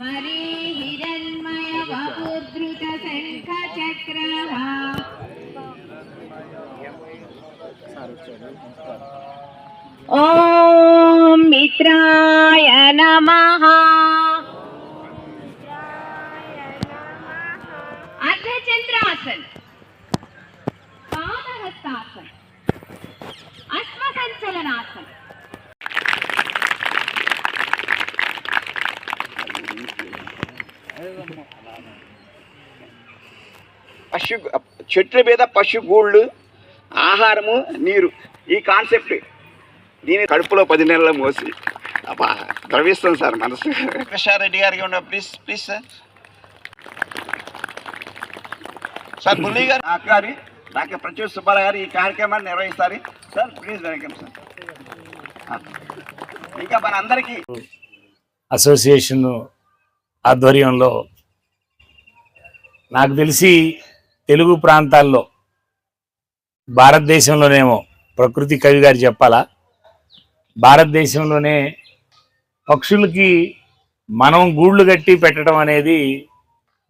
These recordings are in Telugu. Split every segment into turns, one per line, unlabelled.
हरे हिरण्मय वपुद्रुत शङ्ख चक्रः ॐ मित्राय नमः। अर्धचन्द्रासन पादहस्तासन अश्वसञ्चलनासन
పశు చెట్ల మీద పశు గూళ్ళు ఆహారము నీరు. ఈ కాన్సెప్ట్ దీని కడుపులో పది నెలల మోసి. అబ్బా ద్రవిస్తుంది సార్ మనసు. కృష్ణారెడ్డి గారికి ఉన్న please please sir sir Murali గారు. నాకు గారి డాక్టర్ ప్రత్యూష్ సుబ్బారావు గారు ఈ కార్యక్రమాన్ని నిర్వహిస్తారు. సార్ ప్లీజ్ వెల్కమ్ సార్ ఇంకా మన అందరికీ
అసోసియేషన్ ఆధ్వర్యంలో నాకు తెలిసి తెలుగు ప్రాంతాల్లో భారతదేశంలోనేమో ప్రకృతి కవి గారు చెప్పాలా? భారతదేశంలోనే పక్షులకి మనం గూళ్ళు కట్టి పెట్టడం అనేది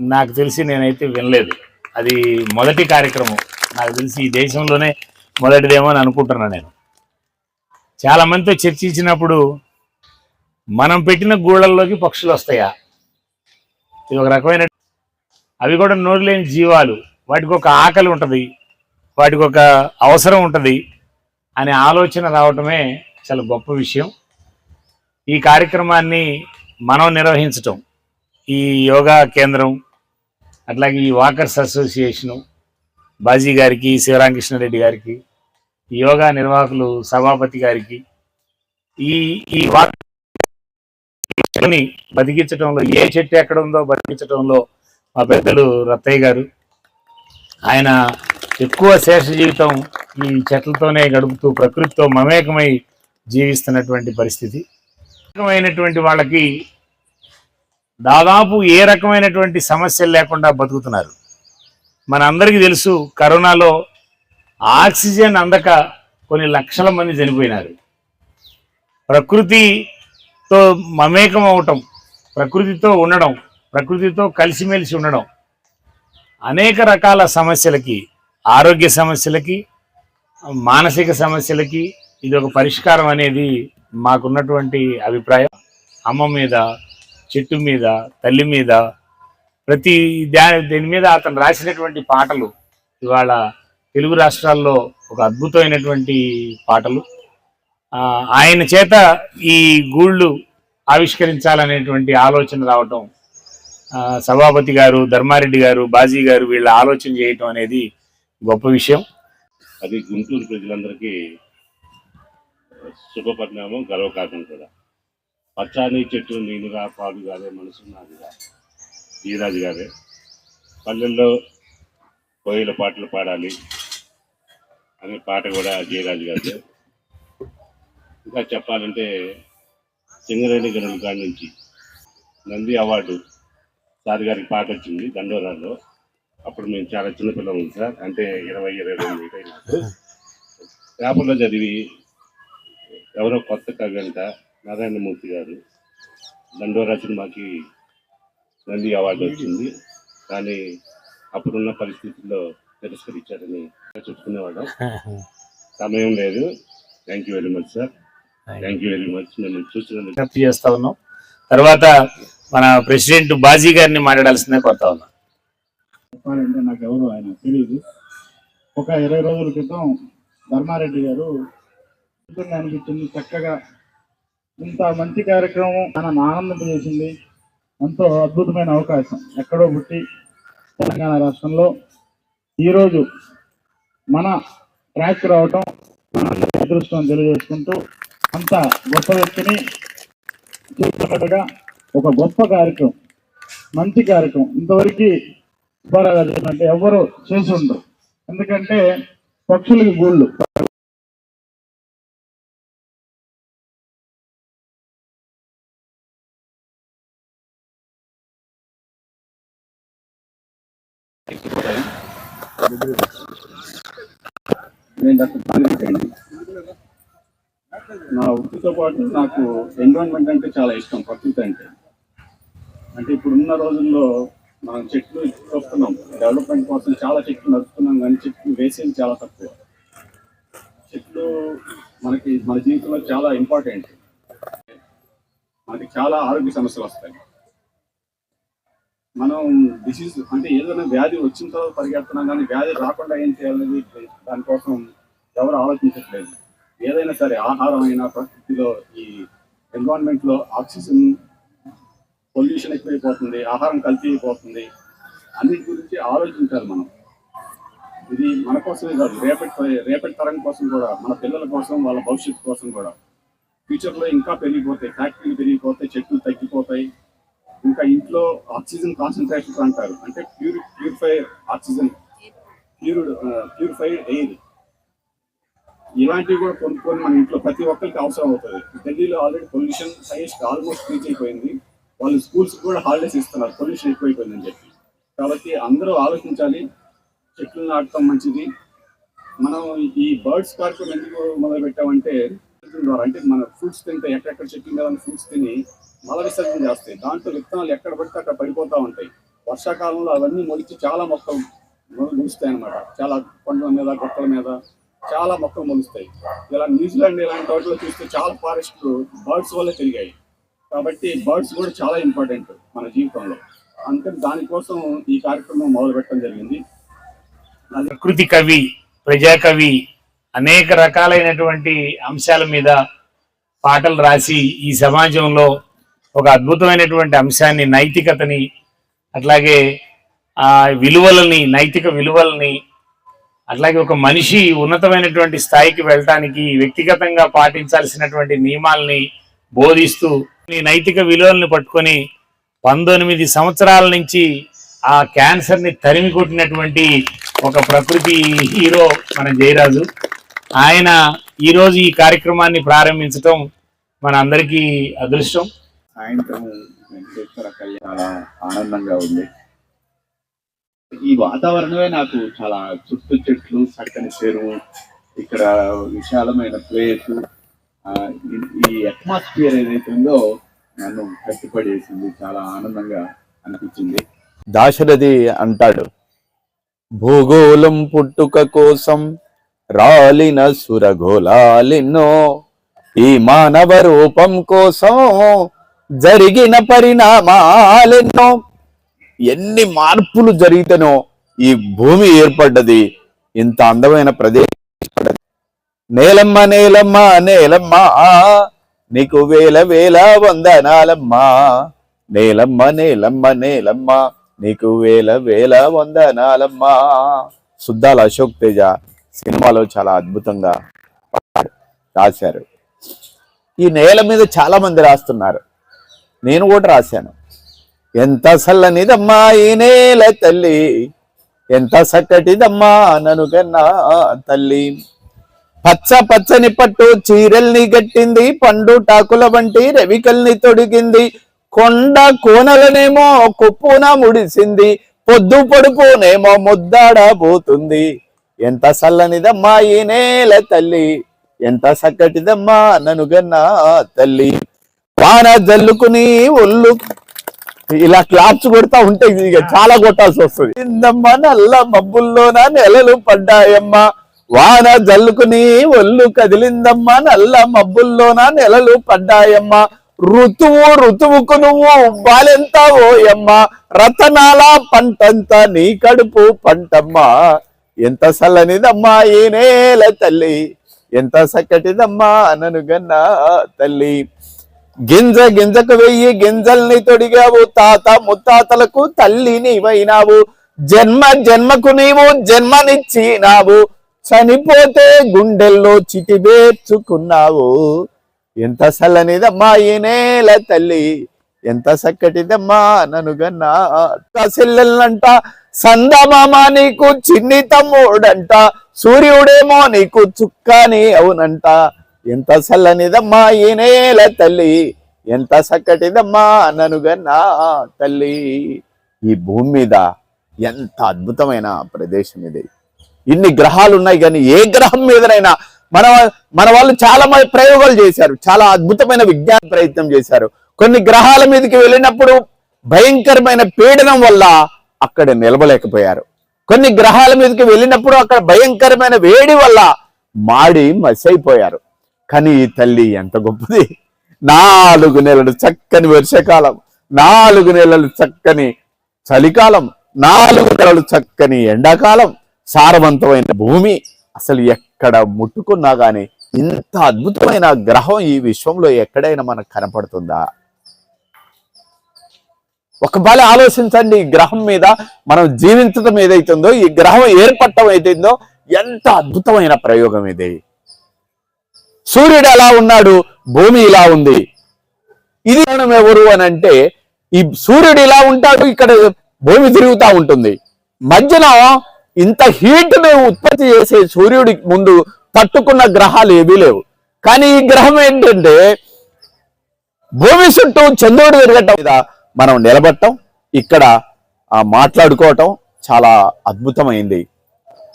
నాకు తెలిసి నేనైతే వినలేదు. అది మొదటి కార్యక్రమం. నాకు తెలిసి ఈ దేశంలోనే మొదటిదేమో అని అనుకుంటున్నాను నేను. చాలామందితో చర్చించినప్పుడు మనం పెట్టిన గూళ్ళల్లోకి పక్షులు వస్తాయా? ఇది ఒక రకమైన అవి కూడా నోరు లేని జీవాలు. వాటికి ఒక ఆకలి ఉంటుంది. వాటికి ఒక అవసరం ఉంటుంది అనే ఆలోచన రావటమే చాలా గొప్ప విషయం. ఈ కార్యక్రమాన్ని మనం నిర్వహించటం ఈ యోగా కేంద్రం అట్లాగే ఈ వాకర్స్ అసోసియేషను బాజీ గారికి శివరామకృష్ణారెడ్డి గారికి ఈ యోగా నిర్వాహకులు సభాపతి గారికి ఈ ఈ వాక్ చెట్టుని బతికించడంలో ఏ చెట్టు ఎక్కడ ఉందో బతికించడంలో మా పెద్దలు రత్తయ్య గారు. ఆయన ఎక్కువ శేష జీవితం ఈ చెట్లతోనే గడుపుతూ ప్రకృతితో మమేకమై జీవిస్తున్నటువంటి పరిస్థితి. రకమైనటువంటి వాళ్ళకి దాదాపు ఏ రకమైనటువంటి సమస్యలు లేకుండా బతుకుతున్నారు. మన అందరికీ తెలుసు కరోనాలో ఆక్సిజన్ అందక కొన్ని లక్షల మంది చనిపోయినారు. ప్రకృతి తో మమేకం అవటం ప్రకృతితో ఉండడం ప్రకృతితో కలిసిమెలిసి ఉండడం అనేక రకాల సమస్యలకి ఆరోగ్య సమస్యలకి మానసిక సమస్యలకి ఇది ఒక పరిష్కారం అనేది మాకున్నటువంటి అభిప్రాయం. అమ్మ మీద చెట్టు మీద తల్లి మీద ప్రతి దా దీని మీద అతను రాసినటువంటి పాటలు ఇవాళ తెలుగు రాష్ట్రాల్లో ఒక అద్భుతమైనటువంటి పాటలు. ఆయన చేత ఈ గూళ్ళు ఆవిష్కరించాలనేటువంటి ఆలోచన రావటం సభాపతి గారు ధర్మారెడ్డి గారు బాజీ గారు వీళ్ళ ఆలోచన చేయటం అనేది గొప్ప విషయం.
అది గుంటూరు ప్రజలందరికీ శుభపరిణామం గర్వకారణం కూడా. పచ్చాని చెట్టు నేనురా పాడు గారే మనసు నాదిగా ఈరాజు గారే. పల్లెల్లో కోయిల పాటలు పాడాలి అనే పాట కూడా జయరాజు గారు ఇంకా చెప్పాలంటే సింగరేణి గనుల కాడి నుంచి నంది అవార్డు సార్ గారికి పాట వచ్చింది దండోరాలో. అప్పుడు మేము చాలా చిన్నపిల్లలు ఉంది సార్. అంటే ఇరవై ఇరవై రెండు ఇరవై నాకు పేపర్లో చదివి ఎవరో కొత్త కవి అంట నారాయణమూర్తి గారు. దండోరా సినిమాకి నంది అవార్డు వచ్చింది. కానీ అప్పుడున్న పరిస్థితుల్లో తిరస్కరించారని చెప్పుకునేవాళ్ళం. సమయం లేదు. Thank you very much sir నన్ను
విజ్ఞప్తి చేస్తా ఉన్నాం. తర్వాత మన ప్రెసిడెంట్ బాజీ గారిని మాట్లాడాల్సిందే కోరుతా ఉన్నాం.
చెప్పాలంటే నాకు ఎవరు ఆయన తెలియదు ఒక ఇరవై రోజుల క్రితం ధర్మారెడ్డి గారు అనిపించింది చక్కగా ఇంత మంచి కార్యక్రమం మన ఆనందింపజేసింది ఎంతో అద్భుతమైన అవకాశం ఎక్కడో పుట్టి తెలంగాణ రాష్ట్రంలో. ఈరోజు మన ట్రాక్ రావటం అదృష్టం తెలియజేసుకుంటూ అంత గొప్ప వ్యక్తిని చూస్తున్నట్టుగా ఒక గొప్ప కార్యక్రమం మంచి కార్యక్రమం. ఇంతవరకు సుబ్బారావు అంటే ఎవరు చేసి ఉండరు. ఎందుకంటే పక్షులకి గూళ్ళు.
నేను డాక్టర్ నా వృత్తితో పాటు నాకు ఎన్విరాన్మెంట్ అంటే చాలా ఇష్టం ప్రకృతి అంటే.
అంటే ఇప్పుడున్న రోజుల్లో మనం చెట్లు చూస్తున్నాం. డెవలప్మెంట్ కోసం చాలా చెట్లు నడుపుతున్నాం కానీ చెట్లు వేసేది చాలా తక్కువ. చెట్లు మనకి మన జీవితంలో చాలా ఇంపార్టెంట్ మనకి చాలా ఆరోగ్య సమస్యలు వస్తాయి. మనం డిసీజ్ అంటే ఏదైనా వ్యాధి వచ్చిన తర్వాత పరిగెడుతున్నాం కానీ వ్యాధి రాకుండా ఏం చేయాలనేది దానికోసం ఎవరు ఆలోచించట్లేదు. ఏదైనా సరే ఆహారం అయినా ప్రకృతిలో ఈ ఎన్విరాన్మెంట్లో ఆక్సిజన్ పొల్యూషన్ ఎక్కువైపోతుంది ఆహారం కల్తీ అయిపోతుంది అన్నిటి గురించి ఆలోచించాలి మనం. ఇది మన కోసమే కాదు రేపటి రేపటి తరం కోసం కూడా మన పిల్లల కోసం వాళ్ళ భవిష్యత్తు కోసం కూడా. ఫ్యూచర్లో ఇంకా పెరిగిపోతాయి ఫ్యాక్టరీలు పెరిగిపోతాయి చెట్లు తగ్గిపోతాయి. ఇంకా ఇంట్లో ఆక్సిజన్ కాన్సన్ట్రేషన్ అంటారు. అంటే puri purify oxygen. Pure purified air. ఇలాంటివి కూడా కొనుక్కొని మన ఇంట్లో ప్రతి ఒక్కరికి అవసరం అవుతుంది. ఢిల్లీలో already pollution highest almost reach అయిపోయింది. వాళ్ళు స్కూల్స్ కూడా హాలిడేస్ ఇస్తున్నారు. పొల్యూషన్ ఎక్కువైపోయిందని చెప్పి. కాబట్టి అందరూ ఆలోచించాలి. చెట్లు నాటడం మంచిది. మనం ఈ బర్డ్స్ కార్యక్రమం ఎందుకు మొదలు పెట్టామంటే ద్వారా అంటే మన ఫ్రూట్స్ తింటే ఎక్కడెక్కడ చెట్లు మీద ఫ్రూట్స్ తిని మల విసర్జన చేస్తాయి. దాంట్లో విత్తనాలు ఎక్కడ పడితే అక్కడ పడిపోతూ ఉంటాయి. వర్షాకాలంలో అవన్నీ మొలిచి చాలా మొక్కలు మొలుస్తాయి అన్నమాట చాలా కొండల మీద గొప్పల మీద చాలా మొక్కలు మొలుస్తాయి. ఇలా న్యూజిలాండ్ ఇలాంటి వాటిలో చూస్తే చాలా ఫారెస్ట్ బర్డ్స్ వల్ల పెరిగాయి. కాబట్టి బర్డ్స్ కూడా చాలా ఇంపార్టెంట్ మన జీవితంలో. అందుకని దానికోసం ఈ కార్యక్రమం మొదలు పెట్టడం జరిగింది.
ప్రకృతి కవి ప్రజాకవి అనేక రకాలైనటువంటి అంశాల మీద పాటలు రాసి ఈ సమాజంలో ఒక అద్భుతమైనటువంటి అంశాన్ని నైతికతని అట్లాగే ఆ విలువలని నైతిక విలువలని అట్లాగే ఒక మనిషి ఉన్నతమైనటువంటి స్థాయికి వెళ్ళటానికి వ్యక్తిగతంగా పాటించాల్సినటువంటి నియమాల్ని బోధిస్తూ ఈ నైతిక విలువలను పట్టుకొని పంతొమ్మిది సంవత్సరాల నుంచి ఆ క్యాన్సర్ని తరిమి కొట్టినటువంటి ఒక ప్రకృతి హీరో మన జయరాజు. ఆయన ఈరోజు ఈ కార్యక్రమాన్ని ప్రారంభించటం మన అందరికీ అదృష్టం.
సాయంత్రం వెంకటేశ్వర కళ్యాణ ఆనందంగా ఉంది. ఈ వాతావరణమే నాకు చాలా చుట్టూ చెట్లు చక్కని చెరువు ఇక్కడ విశాలమైన ప్లేస్. ఈ అట్మాస్ఫియర్ ఏదైతే ఉందో నన్ను కట్టిపడేసింది చాలా ఆనందంగా అనిపించింది. దాశరథి అంటాడు భూగోళం పుట్టుక కోసం రాలిన సురగోళాలిన్నో ఈ మానవ రూపం కోసం జరిగిన పరిణామాలెన్నో ఎన్ని మార్పులు జరిగితేనో ఈ భూమి ఏర్పడ్డది. ఇంత అందమైన ప్రదేశం నేలమ్మ నేలమ్మ నేలమ్మ నీకు వేల వేల వందనాలమ్మా. నేలమ్మ నేలమ్మ నేలమ్మ నీకు వేల వేల వందనాలమ్మా. సుద్దాల అశోక్ తేజ సినిమాలో చాలా అద్భుతంగా రాశారు. ఈ నేల మీద చాలా మంది రాస్తున్నారు. నేను కూడా రాశాను. ఎంత చల్లనిదమ్మా ఈ నేల తల్లి? ఎంత చక్కటిదమ్మా నను కన్నా తల్లి? పచ్చ పచ్చని పట్టు చీరల్ని గట్టింది పండు టాకుల వంటి రవికల్ని తొడిగింది. కొండ కోనలనేమో కుప్పున ముడిసింది పొద్దు పొడుపునేమో ముద్దాడబోతుంది ఎంత చల్లనిదమ్మా ఈ నేల తల్లి? ఎంత చక్కటిదమ్మా ననుగన్నా తల్లి? వాన జల్లుకుని ఒళ్ళు ఇలా క్లాప్స్ కొడతా ఉంటే ఇక చాలా కొట్టాల్సి వస్తుంది. ఇందమ్మ నల్ల మబ్బుల్లోన నెలలు పడ్డాయమ్మా. వాన జల్లుకుని ఒళ్ళు కదిలిందమ్మా. నల్ల మబ్బుల్లోన నెలలు పడ్డాయమ్మా. ఋతువు ఋతువుకు నువ్వు బాలెంత ఓయమ్మా రతనాల పంటంతా నీ కడుపు పంటమ్మా. ఎంత చల్లనిదమ్మా ఈ నేల తల్లి. ఎంత చక్కటిదమ్మా నను గన్నా తల్లి. గింజ గింజకు వెయ్యి గింజల్ని తొడిగావు తాత ముత్తాతలకు తల్లి నీవైనావు. జన్మ జన్మకు నీవు జన్మనిచ్చినావు. చనిపోతే గుండెల్లో చిటిబేర్చుకున్నావు ఎంత చల్లనిదమ్మా ఈ నేల తల్లి. ఎంత చక్కటిదమ్మా ననుగన్నా సెల్లెల్నంట సందమామ నీకు చిన్ని తమ్ముడంట. సూర్యుడేమో నీకు చుక్కాని అవునంట. ఎంత చల్లనిదమ్మా ఈ నేల తల్లి ఎంత చక్కటిదమ్మా ననుగన్నా తల్లి. ఈ భూమి మీద ఎంత అద్భుతమైన ప్రదేశం ఇది. ఇన్ని గ్రహాలు ఉన్నాయి కానీ ఏ గ్రహం మీదనైనా మన మన వాళ్ళు చాలా మంది ప్రయోగాలు చేశారు చాలా అద్భుతమైన విజ్ఞాన ప్రయత్నం చేశారు. కొన్ని గ్రహాల మీదకి వెళ్ళినప్పుడు భయంకరమైన పీడనం వల్ల అక్కడ నిలవలేకపోయారు కొన్ని గ్రహాల మీదకి వెళ్ళినప్పుడు అక్కడ భయంకరమైన వేడి వల్ల మాడి మసైపోయారు. కానీ ఈ తల్లి ఎంత గొప్పది. నాలుగు నెలలు చక్కని వర్షాకాలం నాలుగు నెలలు చక్కని చలికాలం నాలుగు నెలలు చక్కని ఎండాకాలం సారవంతమైన భూమి. అసలు ఎక్కడ ముట్టుకున్నా కానీ ఇంత అద్భుతమైన గ్రహం ఈ విశ్వంలో ఎక్కడైనా మనకు కనపడుతుందా? ఒక బాలి ఆలోచించండి ఈ గ్రహం మీద మనం జీవించడం ఏదైతుందో ఈ గ్రహం ఏర్పడటం ఏదైందో ఎంత అద్భుతమైన ప్రయోగం ఇది. సూర్యుడు ఎలా ఉన్నాడు? భూమి ఇలా ఉంది. ఇది కారణం ఎవరు అని అంటే ఈ సూర్యుడు ఇలా ఉంటాడు ఇక్కడ భూమి తిరుగుతూ ఉంటుంది. మధ్యన ఇంత హీట్ మేము ఉత్పత్తి చేసే సూర్యుడి ముందు తట్టుకున్న గ్రహాలు ఏవీ లేవు. కానీ ఈ గ్రహం ఏంటంటే భూమి చుట్టూ చంద్రుడు తిరగటం మీద మనం నిలబడటం ఇక్కడ ఆ, మాట్లాడుకోవటం చాలా అద్భుతమైంది.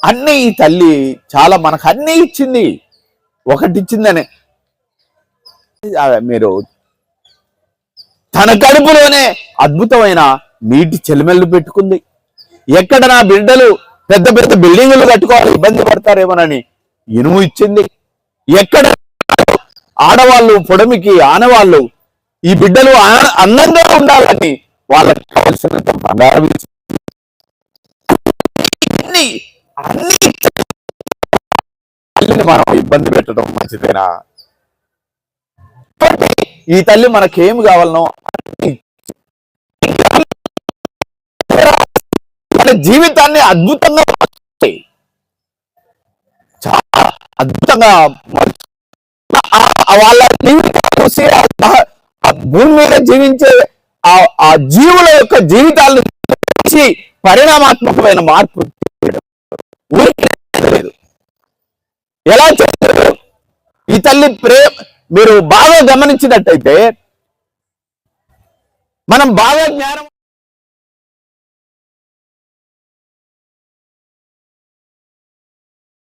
అన్ని తల్లి చాలా మనకు అన్నీ ఇచ్చింది. ఒకటిచ్చిందని. మీరు తన కడుపులోనే అద్భుతమైన నీటి చెలిమెల్లు పెట్టుకుంది. ఎక్కడ నా బిడ్డలు పెద్ద పెద్ద బిల్డింగులు కట్టుకోవాలి ఇబ్బంది పడతారేమోనని ఇనుము ఇచ్చింది. ఎక్కడ ఆడవాళ్ళు పొడమికి ఆనవాళ్ళు ఈ బిడ్డలు అందంగా ఉండాలని వాళ్ళకి కావలసినంత బంగారం అన్ని ఇబ్బంది పెట్టడం మంచిదేనా? ఈ తల్లి మనకేం కావాలనో మన జీవితాన్ని అద్భుతంగా చాలా అద్భుతంగా వాళ్ళ జీవితాలు చూసి ఆ భూమి మీద జీవించే ఆ జీవుల యొక్క జీవితాలను పరిణామాత్మకమైన మార్పు ఎలా చేస్తారు ఈ తల్లి ప్రేమ మీరు బాగా గమనించినట్టయితే మనం బాగా జ్ఞానం